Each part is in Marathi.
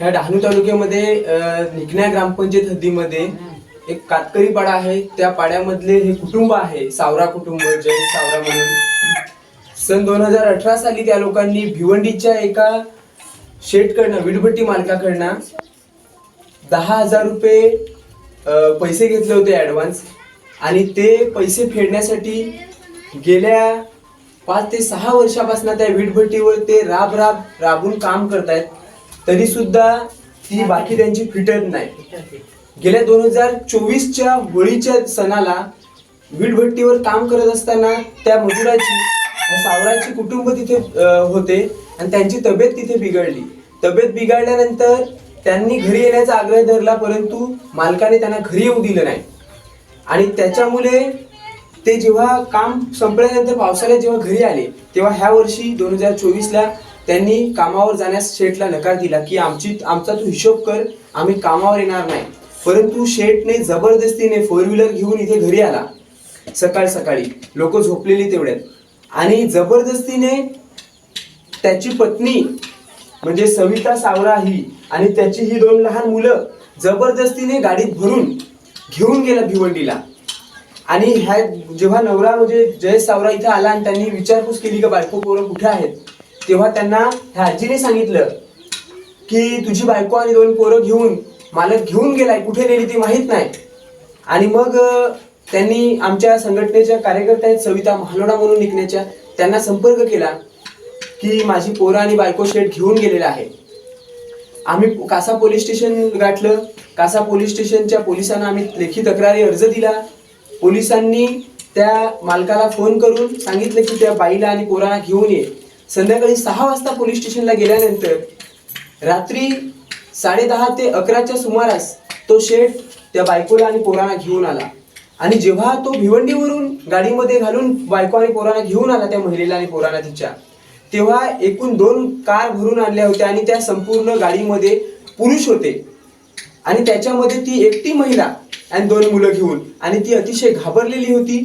डहाणू तालुक्यामध्ये निकण्या ग्रामपंचायत हद्दीमध्ये एक कातकरी पाडा आहे. त्या पाड्यामधले हे कुटुंब आहे. सावरा कुटुंब जय सावरा म्हणून. सन दोन हजार अठरा साली त्या लोकांनी भिवंडीच्या एका शेटकडनं वीटभट्टी मालकाकडनं दहा हजार रुपये अ, पैसे घेतले होते ॲडव्हान्स आणि ते पैसे फेडण्यासाठी गेल्या पाच ते सहा वर्षापासून त्या वीटभट्टीवर ते राब राब राबून काम करतायत. तरी सुद्धा ती बाकी त्यांची फिटत नाही. गेल्या दोन हजार चोवीसच्या होळीच्या सणाला वीटभट्टीवर काम करत असताना त्या मजुराची सावराची कुटुंब तिथे होते आणि त्यांची तब्येत तिथे बिघडली. तब्येत बिघडल्यानंतर त्यांनी घरी येण्याचा आग्रह धरला परंतु मालकाने त्यांना घरी येऊ दिलं नाही. आणि त्याच्यामुळे ते जेव्हा काम संपल्यानंतर पावसाळ्यात जेव्हा घरी आले तेव्हा ह्या वर्षी दोन हजार चोवीसला त्यांनी कामावर जाण्यास शेठला नकार दिला की आमची आमचा तू हिशोब कर आम्ही कामावर येणार नाही. परंतु शेठने जबरदस्तीने फोर व्हीलर घेऊन इथे घरी आला. सकाळ सकाळी. लोक झोपलेली तेवढ्यात. आणि जबरदस्तीने त्याची पत्नी म्हणजे सविता सावरा ही आणि त्याची ही दोन लहान मुलं जबरदस्तीने गाडीत भरून घेऊन गेला भिवंडीला. आणि ह्या जेव्हा नवरा म्हणजे जयेश सावरा इथे आला आणि त्यांनी विचारपूस केली का बायको पोरं कुठे आहेत? तेव्हा त्यांना ह्या आजीने सांगितलं की तुझी बायको आणि दोन पोरं घेऊन मालक घेऊन गेलाय कुठे नेली ती माहीत नाही. आणि मग त्यांनी आमच्या संघटनेच्या कार्यकर्त्या आहेत सविता महालोडा म्हणून निघण्याच्या त्यांना संपर्क केला की माझी पोरं आणि बायको शेट घेऊन गेलेला आहे. आम्ही कासा पोलीस स्टेशन गाठलं. कासा पोलीस स्टेशनच्या पोलिसांना आम्ही लेखी तक्रारी अर्ज दिला. पोलिसांनी त्या मालकाला फोन करून सांगितलं की त्या बाईला आणि पोरांना घेऊन ये. संध्याकाळी सहा वाजता पोलीस स्टेशनला गेल्यानंतर रात्री साडेदहा ते अकराच्या सुमारास तो शेठ त्या बायकोला आणि पोरांना घेऊन आला. आणि जेव्हा तो भिवंडीवरून गाडीमध्ये घालून बायको आणि पोरांना घेऊन आला त्या महिलेला आणि पोरांना तिच्या तेव्हा एकूण दोन कार भरून आणल्या होत्या आणि त्या संपूर्ण गाडीमध्ये पुरुष होते. आणि त्याच्यामध्ये ती एकटी महिला आणि दोन मुलं घेऊन आणि ती अतिशय घाबरलेली होती.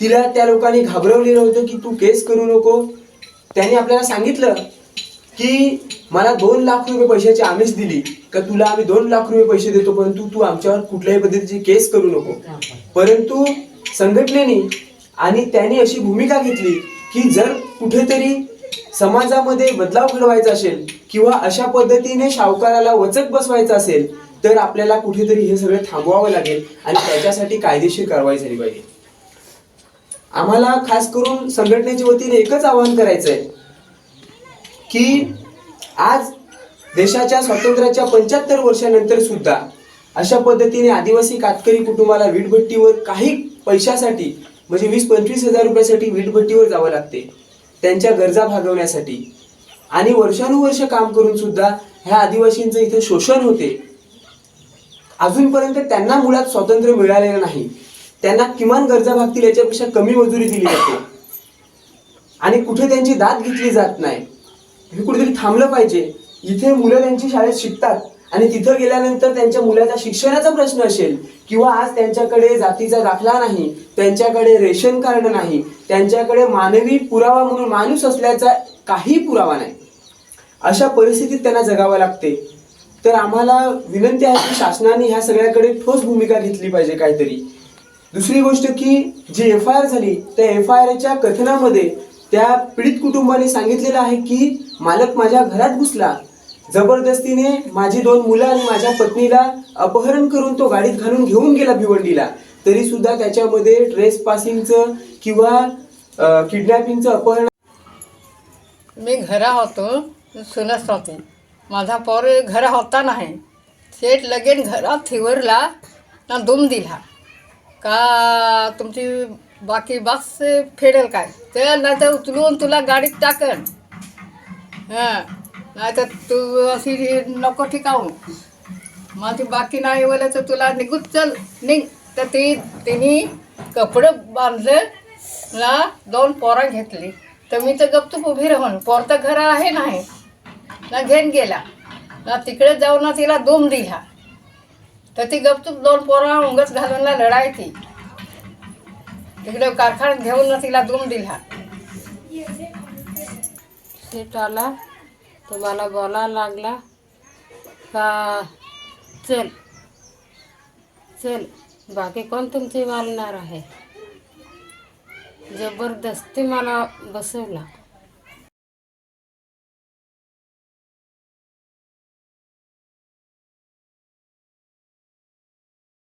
तिला त्या लोकांनी घाबरवलेलं होतं की तू केस करू नको त्यांनी आपल्याला सांगितलं की मला दोन लाख रुपये पैशाची आमिष दिली का तुला आम्ही दोन लाख रुपये पैसे देतो परंतु तू आमच्यावर कुठल्याही पद्धतीची केस करू नको. परंतु संघटनेने आणि त्यांनी अशी भूमिका घेतली की जर कुठेतरी समाजामध्ये बदलाव घडवायचा असेल किंवा अशा पद्धतीने सावकाराला वचक बसवायचं असेल तर आपल्याला कुठेतरी हे सगळं थांबवावं लागेल आणि त्याच्यासाठी कायदेशीर कारवाई झाली पाहिजे. आम्हाला खास करून संघटनेच्या वतीने एकच आवाहन करायचं आहे की आज देशाच्या स्वातंत्र्याच्या पंच्याहत्तर वर्षानंतर सुद्धा अशा पद्धतीने आदिवासी कातकरी कुटुंबाला वीटभट्टीवर काही पैशासाठी म्हणजे वीस पंचवीस हजार रुपयासाठी वीटभट्टीवर जावं लागते. त्यांच्या गरजा भागवण्यासाठी. आणि वर्षानुवर्ष काम करून सुद्धा ह्या आदिवासींचं इथं शोषण होते. अजूनपर्यंत त्यांना मुळात स्वातंत्र्य मिळालेलं नाही. त्यांना किमान गरजा भागतील याच्यापेक्षा कमी मजुरी दिली जाते. आणि कुठे त्यांची दाद घेतली जात नाही. हे कुठेतरी थांबलं पाहिजे. इथे मुलं त्यांची शाळेत शिकतात आणि तिथं गेल्यानंतर त्यांच्या मुलाचा शिक्षणाचा प्रश्न असेल किंवा आज त्यांच्याकडे जातीचा दाखला नाही त्यांच्याकडे रेशन कार्ड नाही त्यांच्याकडे मानवी पुरावा म्हणून माणूस असल्याचा काही पुरावा नाही. अशा परिस्थितीत त्यांना जगावं लागते. तर आम्हाला विनंती आहे की शासनाने ह्या सगळ्याकडे ठोस भूमिका घेतली पाहिजे काहीतरी. दुसरी गोष्ट की जी एफ आय आर झाली त्या एफ आय आरच्या कथनामध्ये त्या पीडित कुटुंबाने सांगितलेलं आहे की मालक माझ्या घरात घुसला. जबरदस्तीने माझी दोन मुलं आणि माझ्या पत्नीला अपहरण करून तो गाडीत घालून घेऊन गेला भिवंडीला. तरी सुद्धा त्याच्यामध्ये ट्रेस पासिंगचं किंवा किडनॅपिंगचं अपहरण मी घरा होतो सुनस होते. माझा पोर घरा होता नाही. थेट लगेच घरात थिवरला ना दुम दिला. का तुमची बाकी बस फेडेल काय? ते नाही तर उचलून तुला गाडीत टाकन. हां नाही तर तू अशी नको ठिकावून माझी बाकी नाही बोललं तर तुला निघूच चल. निघ. तर ती तिने कपडे बांधलं ना दोन पोरं घेतली. तर मी तर गपचूप उभी राहून पोर तर घर आहे नाही. ना घेऊन गेला. ना तिकडे जाऊन तिला दोम दिला. तर ती गपचूप दोन पोरं उंगच घालून लढायची तिकडे कारखान्यात घेऊन ना तिला दोन दिला. सीट आला. तुम्हाला मला लागला. का? चल. चल. बाकी कोण तुमची मालणार आहे? जबरदस्ती मला बसवला.